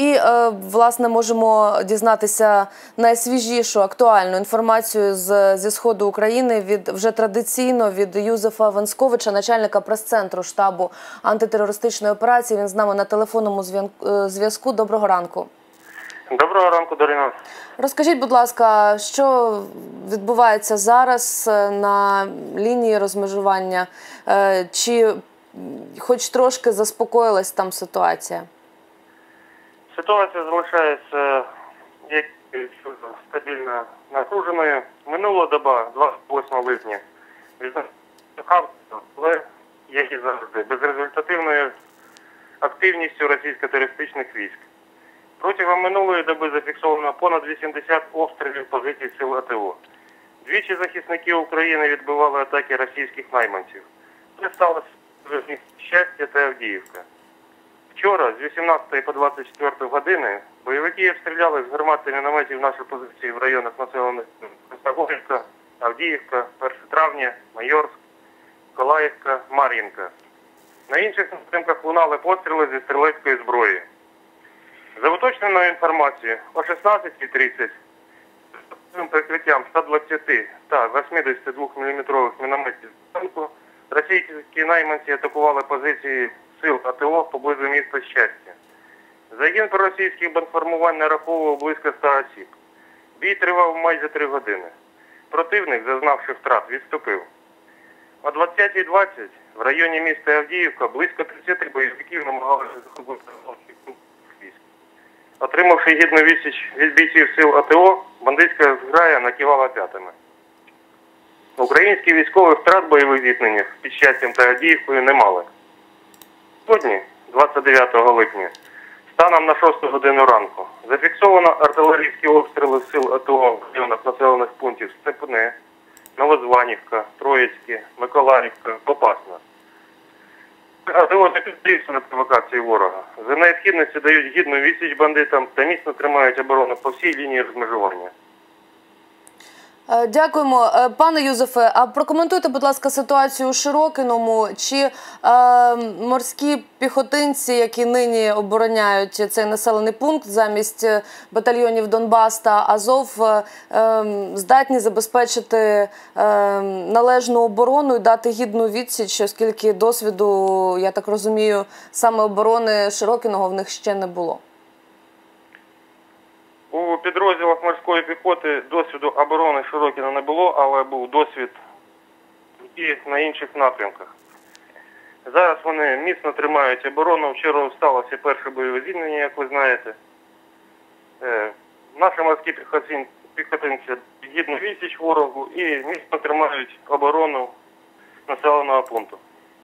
І е, власне можемо дізнатися найсвіжішу актуальну інформацію з зі сходу України від вже традиційно від Юзефа Ванськовича, начальника прес-центру штабу антитерористичної операції. Він з нами на телефонному е, зв'язку. Доброго ранку. Доброго ранку, Дарина. Розкажіть, будь ласка, що відбувається зараз е, на лінії розмежування? Чи хоч трошки заспокоїлась там ситуація? Ситуація залишається як стабільно напруженою. Минула доба, 28 липня, але, як і завжди, безрезультативною активністю російсько-терористичних військ. Протягом минулої доби зафіксовано понад 80 обстрілів позицій сил АТО. Двічі захисники України відбивали атаки російських найманців. Це сталося щастя та Авдіївка. Вчора з 18 по 24 години бойовики обстріляли з гармати мінометів наші позиції в районах населених Красогорівка, Авдіївка, 1 травня, Майорськ, Колаївка, Мар'їнка. На інших напрямках лунали постріли зі стрілецької зброї. За уточненою інформацією, о 16.30 з прикриттям 120 та 82 мм мінометів танку російські найманці атакували позиції сил АТО поблизу міста Щастя. Загін проросійських бандформувань нараховував близько 100 осіб. Бій тривав майже 3 години. Противник, зазнавши втрат, відступив. О 20.20 в районі міста Авдіївка близько 30 бойовиків намагалися захопити військ. Отримавши гідну відсіч від бійців сил АТО, бандитська зграя накивала п'ятами. Українські військові втрат бойових зіткненнях під щастям та Авдіївкою не мали. Сьогодні, 29 липня, станом на 6 годину ранку, зафіксовано артилерійські обстріли сил АТО в районах населених пунктів Степне, Новозванівка, Троїцьке, Миколаївка, Попасна. АТО не піддаються на провокації ворога. За необхідності дають гідну відсіч бандитам та міцно тримають оборону по всій лінії розмежування. Е, Дякуємо, Е, пане Юзефе. А прокоментуйте, будь ласка, ситуацію у Широкиному. Чи е, морські піхотинці, які нині обороняють цей населений пункт замість е, батальйонів Донбас та Азов, е, здатні забезпечити е, належну оборону і дати гідну відсіч, оскільки досвіду, я так розумію, саме оборони Широкиного в них ще не було. Підрозділах морської піхоти досвіду оборони Широкіна не було, але був досвід і на інших напрямках. Зараз вони міцно тримають оборону. Вчора сталося перше бойове звільнення, як ви знаєте. Е, Наші морські піхотинці гідну відсіч ворогу і міцно тримають оборону населеного пункту.